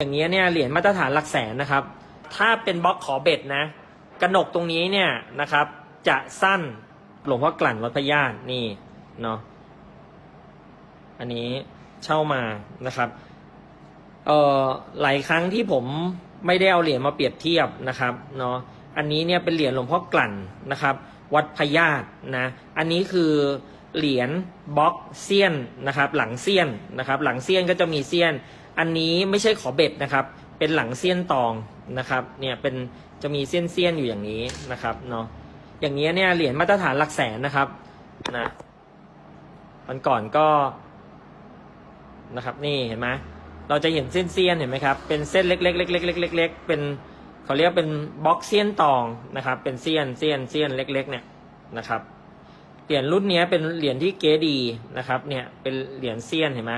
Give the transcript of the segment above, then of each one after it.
อย่างเงี้ยเนี่ยเหรียญมาตรฐานหลักแสนนะครับ ถ้าเป็นบล็อกขอเบ็ดนะกระหนกตรงนี้เนี่ยนะครับ จะสั้นหลวงพ่อกลั่นวัดพญาตนี่เนาะอันนี้เช่ามานะครับเอ่อหลายครั้งที่ผมไม่ได้เอาเหรียญมาเปรียบเทียบนะครับเนาะอันนี้เนี่ยเป็นเหรียญหลวงพ่อกลั่นนะครับ วัดพญาตนะอันนี้คือเหรียญบล็อกเซียนนะครับ หลังเซียนนะครับ หลังเซียนก็จะมีเซียน อันนี้ไม่ใช่ขอเบ็ดนะครับ เป็นหลังเซียนตองนะครับ เนี่ยเป็นจะมีเซียนเซียนอยู่อย่างนี้นะครับเนาะ อย่างนี้เนี่ยเหรียญมาตรฐานหลักแสนนะครับนะวันก่อนก็นะครับนี่เห็นไหมเราจะเห็นเส้นเซียนเห็นไหมครับ เป็นเส้นเล็กๆเล็กๆเล็กๆเล็กๆเป็นเขาเรียกเป็นบล็อกเซียนตองนะครับ เป็นเซียนเซียนเซียนเล็ก ๆ เนี่ยนะครับเหรียญรุ่นนี้เป็นเหรียญที่เก๋ดีนะครับ เนี่ยเป็นเหรียญเซียนเห็นไหม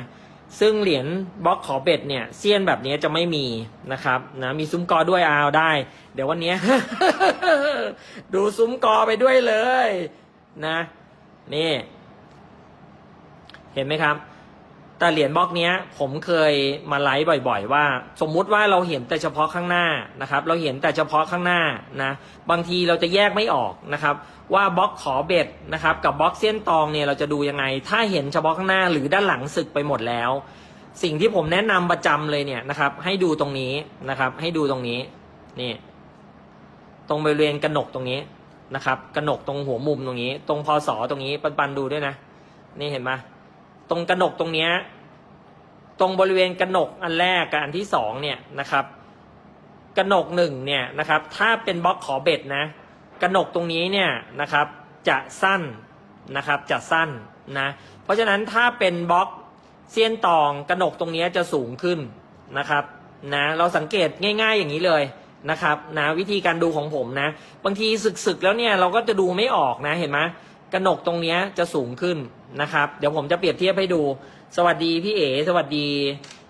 ซึ่งเหรียญบล็อกขอเบ็ดเนี่ยเซียนแบบนี้จะไม่มีนะครับนะมีซุ้มกอด้วยเอาได้ เดี๋ยววันนี้ ดูซุ้มกอไปด้วยเลยนะ นี่ เห็นไหมครับ แต่เหรียญบล็อกเนี้ยผมเคยมาไลฟ์บ่อย ๆ ว่า สมมุติว่าเราเห็นแต่เฉพาะข้างหน้านะครับ เราเห็นแต่เฉพาะข้างหน้านะ บางทีเราจะแยกไม่ออกนะครับ ว่าบล็อกขอเบ็ดนะครับ กับบล็อกเส้นตองเนี่ยเราจะดูยังไง ถ้าเห็นเฉพาะข้างหน้าหรือด้านหลังสึกไปหมดแล้ว สิ่งที่ผมแนะนำประจำเลยเนี่ยนะครับ ให้ดูตรงนี้นะครับ ให้ดูตรงนี้นี่ตรงบริเวณกระหนกตรงนี้นะครับกระหนกตรงหัวมุมตรงนี้ ตรงพศตรงนี้ปันปันๆดูด้วยนะ นี่เห็นไหม ตรงกระหนกตรงเนี้ยตรงบริเวณกระหนกอันแรกกับอันที่สองเนี่ยนะครับกระหนกหนึ่งเนี่ยนะครับ ถ้าเป็นบล็อกขอเบ็ดนะกระหนกตรงนี้เนี่ยนะครับ จะสั้นนะครับจะสั้นนะเพราะฉะนั้นถ้าเป็นบล็อกเซียนตองกระหนกตรงนี้จะสูงขึ้นนะครับนะเราสังเกตง่าย ๆอย่างนี้เลยนะครับนะวิธีการดูของผมนะ บางทีสึกๆแล้วเนี่ยเราก็จะดูไม่ออกนะเห็นไหม กระหนกตรงเนี้ยจะสูงขึ้นนะครับ เดี๋ยวผมจะเปรียบเทียบให้ดู สวัสดีพี่เอ๋สวัสดี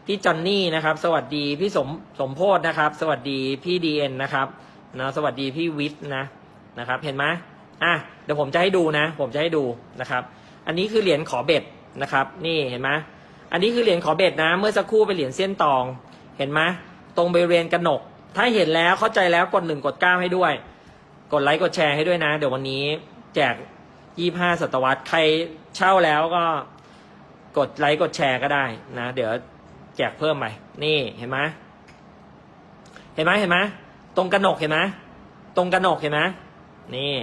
พี่จอนนี่นะครับ สวัสดีพี่สมสมโพธนะครับ สวัสดีพี่ดีเอ็นนะครับนะสวัสดีพี่วิทย์นะนะครับ เห็นไหมอะเดี๋ยวผมจะให้ดูนะ ผมจะให้ดูนะครับ อันนี้คือเหรียญขอเบ็ดนะครับ นี่เห็นไหมอันนี้คือเหรียญขอเบ็ดนะ เมื่อสักครู่เป็นเหรียญเส้นตอง เห็นไหมตรงบริเวณกระหนก ถ้าเห็นแล้วเข้าใจแล้วกดหนึ่งกดเก้าให้ด้วย กดไลค์กดแชร์ให้ด้วยนะ เดี๋ยววันนี้แจก ยี่ห้าศตวรรษใครเช่าแล้วก็กดไลค์กดแชร์ก็ได้นะ เดี๋ยวแจกเพิ่มไปนี่เห็นไหมเห็นไหมเห็นไหมตรงกระหนกเห็นไหมตรงกระหนกเห็นไหมนี่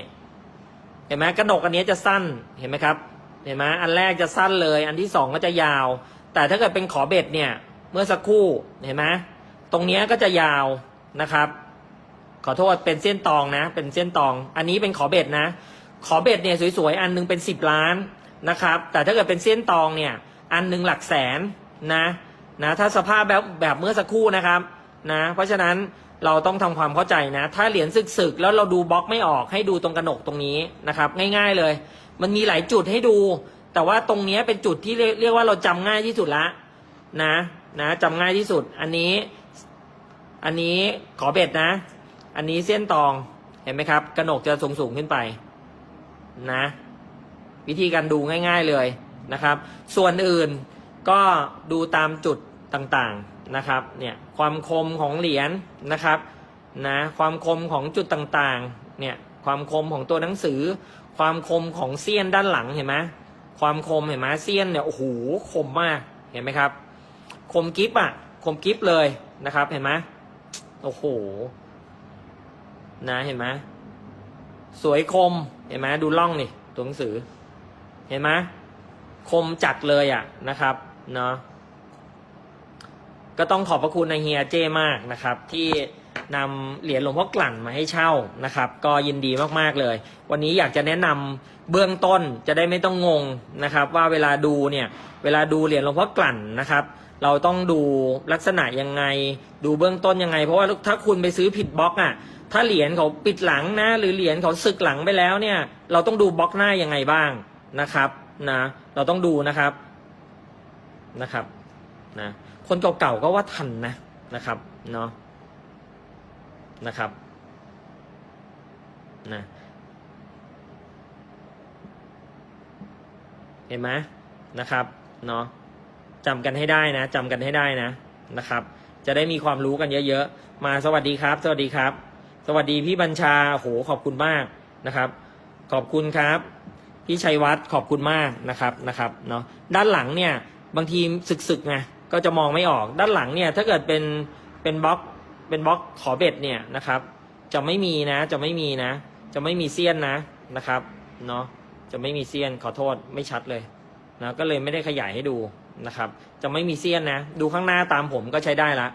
เห็นไหมกระหนกอันนี้จะสั้นเห็นไหมครับ เห็นไหมอันแรกจะสั้นเลย อันที่สองก็จะยาว แต่ถ้าเกิดเป็นขอเบ็ดเนี่ย เมื่อสักครู่เห็นไหมตรงนี้ก็จะยาวนะครับ ขอโทษเป็นเส้นตองนะ เป็นเส้นตอง อันนี้เป็นขอเบ็ดนะ ขอเบ็ดเนี่ยสวยๆ อันหนึงเป็นสิบล้านนะครับ แต่ถ้าเกิดเป็นเส้นตองเนี่ย อันหนึงหลักแสนนะนะถ้าสภาพแบบแบบเมื่อสักครู่นะครับนะเพราะฉะนั้นเราต้องทำความเข้าใจนะ ถ้าเหรียญสึกๆ แล้วเราดูบล็อกไม่ออกให้ดูตรงกระหนกตรงนี้นะครับ ง่ายๆเลย มันมีหลายจุดให้ดู แต่ว่าตรงนี้เป็นจุดที่เรียกว่าเราจำง่ายที่สุดละนะนะจำง่ายที่สุด อันนี้ อันนี้ขอเบ็ดนะ อันนี้เส้นตองเห็นไหมครับ กระหนกจะสูงสูงๆขึ้นไป นะ วิธีการดูง่ายๆเลยนะครับ ส่วนอื่นก็ดูตามจุดต่างๆนะครับเนี่ยความคมของเหรียญนะครับนะความคมของจุดต่างๆเนี่ยความคมของตัวหนังสือ ความคมของเสี้ยนด้านหลังเห็นไหมความคมเห็นไหมเสี้ยนเนี่ยโอ้โหคมมากเห็นไหมครับ คมกิฟอะคมกิฟเลยนะครับ เห็นไหมโอ้โหนะเห็นไหม สวยคม เห็นไหมดูล่องนี่ตัวหนังสือ เห็นไหมคมจัดเลยอะนะครับเนาะก็ต้องขอบพระคุณนายเฮียเจมากนะครับ ที่นำเหรียญหลวงพ่อกลั่นมาให้เช่านะครับ ก็ยินดีมากๆเลย วันนี้อยากจะแนะนำเบื้องต้นจะได้ไม่ต้องงงนะครับ ว่าเวลาดูเนี่ยเวลาดูเหรียญหลวงพ่อกลั่นนะครับ เราต้องดูลักษณะยังไง ดูเบื้องต้นยังไง เพราะว่าถ้าคุณไปซื้อผิดบล็อกอะ ถ้าเหรียญเขาปิดหลังนะ หรือเหรียญเขาสึกหลังไปแล้วเนี่ย เราต้องดูบล็อกหน้ายังไงบ้างนะครับนะ เราต้องดูนะครับนะครับนะคนเก่าๆก็ว่าทันนะนะครับเนาะนะครับนะเห็นไหมนะครับเนาะจำกันให้ได้นะจำกันให้ได้นะนะครับ จะได้มีความรู้กันเยอะๆ มาสวัสดีครับ สวัสดีครับ สวัสดีพี่บัญชาโหขอบคุณมากนะครับ ขอบคุณครับ พี่ชัยวัฒน์ขอบคุณมากนะครับนะครับเนาะด้านหลังเนี่ยบางทีสึกๆไงก็จะมองไม่ออกด้านหลังเนี่ยถ้าเกิดเป็นเป็นบล็อกเป็นบล็อกขอเบ็ดเนี่ยนะครับ จะไม่มีนะ จะไม่มีนะ จะไม่มีเซียนนะนะครับเนาะจะไม่มีเซียนขอโทษไม่ชัดเลยนะก็เลยไม่ได้ขยายให้ดูนะครับ จะไม่มีเซียนนะ ดูข้างหน้าตามผมก็ใช้ได้ละ